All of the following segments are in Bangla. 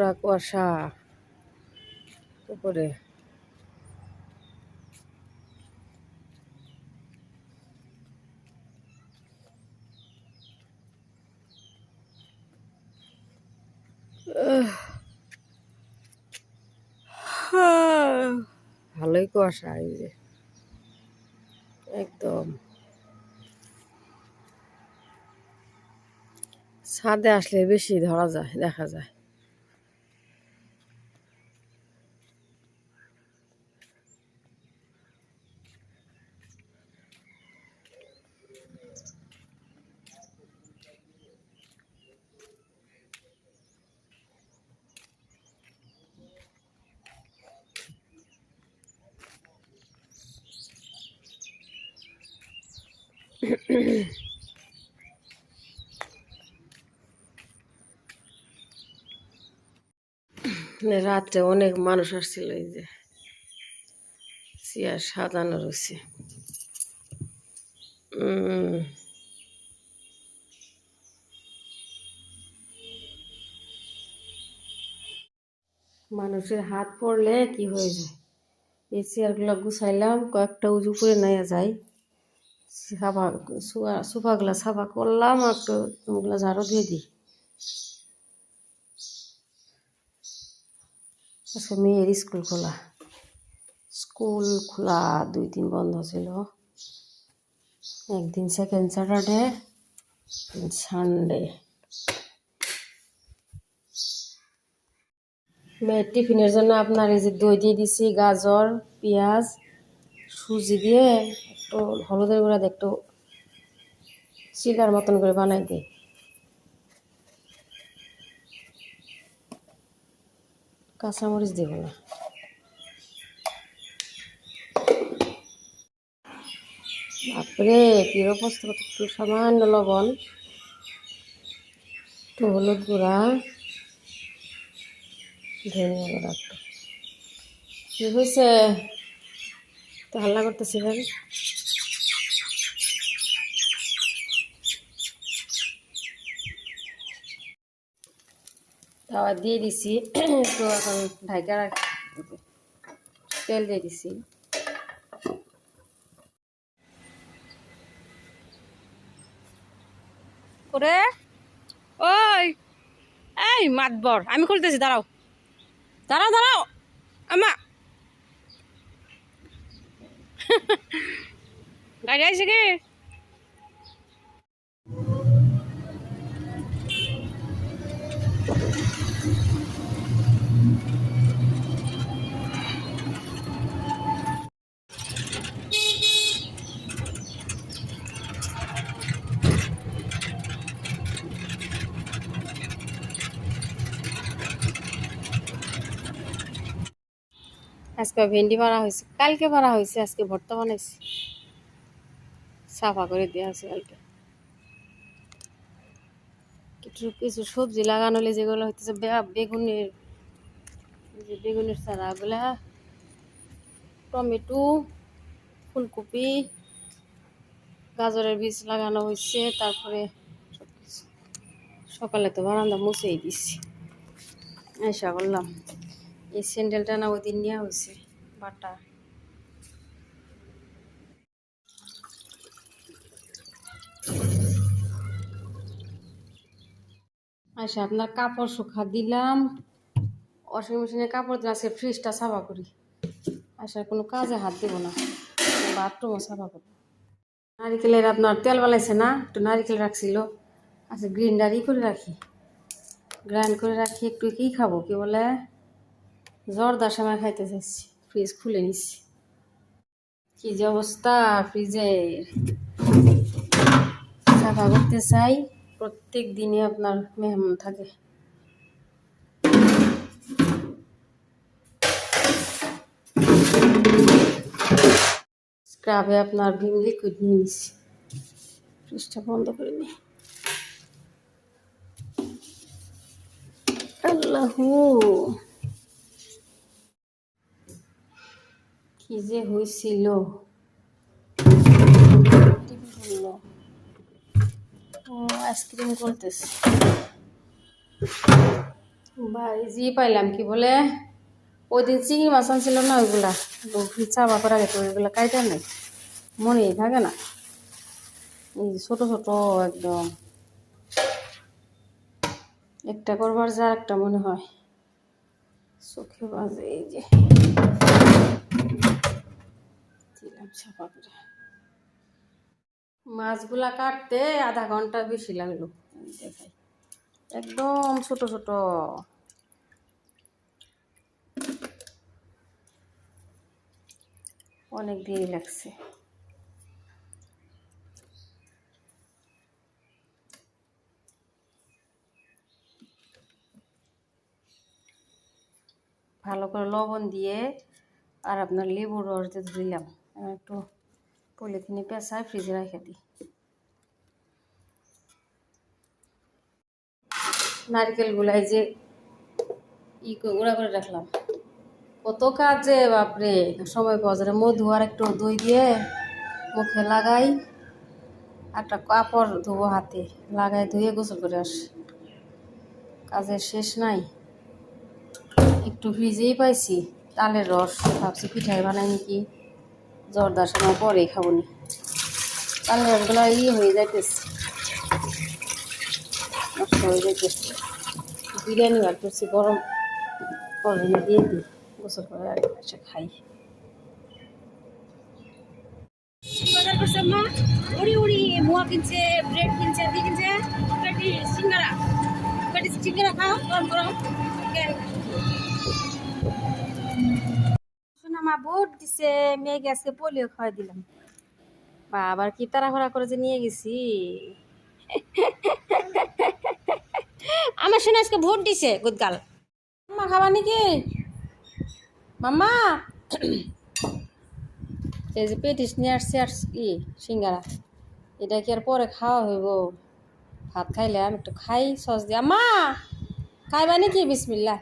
পুরা কুয়াশা। উপরে। ভালোই কুয়াশা এই যে। একদম। ছাদে আসলে বেশি ধরা যায়, দেখা যায়। রাত্রে অনেক মানুষ আসছিল এই যে। চেয়ার সাজানো রয়েছে। মানুষের হাত পড়লে কি হয়ে যায়? এই চেয়ারগুলো গুছাইলাম, কয়েকটা উজু করে নেওয়া যায়। সাফা সোফাগুলা সাফা করলাম একটু ওগুলো ঝাড়ু দিয়ে দিই। আজকে মেয়ের স্কুল খোলা। স্কুল খোলা দুই দিন বন্ধ ছিল। একদিন সেকেন্ড স্যাটারডে সানডে মেয়ের টিফিনের জন্য আপনার এই যে দই দিয়ে দিছি, গাজর, পেঁয়াজ সুজি দিয়ে একটু হলুদের গুঁড়া দিয়ে একটু চিলার মতন করে বানাই দিই। কাঁচামরিচ দেব না। বাপরে পিরো পোস্ত একটু সামান্য লবণ। একটু হলুদ গুঁড়া, ধনিয়া গুঁড়া একটু। কি হয়েছে? তো হাল্লা করতেছিলেন তাওয়া দিয়ে দিছি তো এখন ঢাকা রাখি তেল দিয়ে দিছি। ওরে ওই এই মাতবর আমি খুলতেছি দাঁড়াও। দাঁড়াও দাঁড়াও আমা গাড়ি আইছে আজকে ভেন্ডি মারা হয়েছে, কালকে মারা হয়েছে, আজকে ভর্তা বানাইছি। সাফা করে দেওয়া আছে কালকে। কিছু কিছু সবজি লাগানো হলে যেগুলো হইতেছে বেগুনের যে বেগুনের চারাগুলা টমেটো, ফুলকপি, গাজরের বীজ লাগানো হয়েছে তারপরে সকালে তো বারান্দা মুছেই দিচ্ছি আশা করলাম এই স্যান্ডেলটা না ওই দিন নেওয়া হয়েছে বাটা। আচ্ছা আপনার কাপড় শুকা দিলাম। ওয়াশিং মেশিনে কাপড় দিলে আজকে ফ্রিজটা সাফা করি। আচ্ছা কোনো কাজে হাত দেবো না। বাথরুমও সাফা করব নারিকেলের আপনার তেল বানাইছে না? একটু নারিকেল রাখছিল। আচ্ছা গ্রিন্ডারই করে রাখি। গ্রাইন্ড করে রাখি, একটু কি খাব, কি বলে? জর্দার সময় খাইতে চাইছি ফ্রিজ খুলে নিছি কি যে অবস্থা ফ্রিজের সাফা করতে চাই, প্রত্যেক দিনই আপনার মেহমান থাকে। স্ক্রাবে আপনার ভিম লিকুইড নিয়ে নিচ্ছি। ফ্রিজটা বন্ধ করে নি। আল্লাহু! কি যে হয়েছিল ও, আইসক্রিম করতেছে। বাড়ি জি পাইলাম কি বলে? ওই দিন চিংড়ি মাছ আনছিল না ওইগুলা। চাপা করা গেছে, ওইগুলা কাইটা নেই। মনেই থাকে না। এই ছোট ছোট একদম। একটা করবার যা একটা মনে হয়। চোখে বাজে এই যে। দিলাম মাছগুলা কাটতে আধা ঘণ্টা বেশি লাগল। একদম ছোট ছোট। অনেক দেরি লাগছে। ভালো করে লবণ দিয়ে আর আপনার লেবুর রস দিয়ে আর একটু পলিথিনে পেঁচায়, ফ্রিজে রেখে দিই। নারকেলগুলো এই যে ই গুঁড়া করে রাখলাম। কত কাজে বাপরে! সময় পাওয়া যায়। মধু আর একটু দই দিয়ে মুখে লাগাই একটা কাপড় ধোবো হাতে। লাগাই, ধুয়ে গোসল করে আসি। কাজের শেষ নাই। একটু ফ্রিজেই পাইছি, তালের রস। ভাবছি পিঠাই বানাই নাকি। জর্দার সময় পরে খাব নি। তালের রসগুলো ই হয়ে যাইতেছে। হয়ে যাইতেছে। বিরিয়ানি বার করছি, গরম ওভেনে দিয়ে দিই। গোসল করে আর এসে খাই। উড়ি কিনছে, ব্রেড পেটি সিঙ্গারা। পেটি সিঙ্গারা খাও, গরম গরম। মা ভোট দিছে মেয়েকে আজকে পোলিও খাওয়াই দিলাম। বাবার কি তাড়াহুড়া করে যে নিয়ে গেছি? আমার শোনা আজকে ভোট দিছে গুদগাল মাম্মা খাবা নাকি? মাম্মা! এই যে পেটিস নিয়ে আসছে আর কি সিঙ্গারা। এটা কি আর পরে খাওয়া হইব? ভাত খাইলে আমি একটু খাই সস দিয়া মা খাইবা নাকি? বিসমিল্লা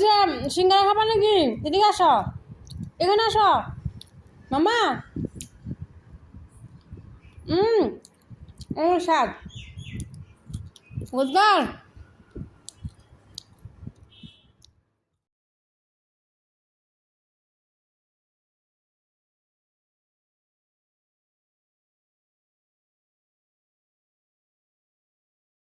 দিয়া সিঙ্গারা খাবা নাকি? এদিকে আস। এখানে আস। মামা। হুম ও স্বাদ। বুঝবার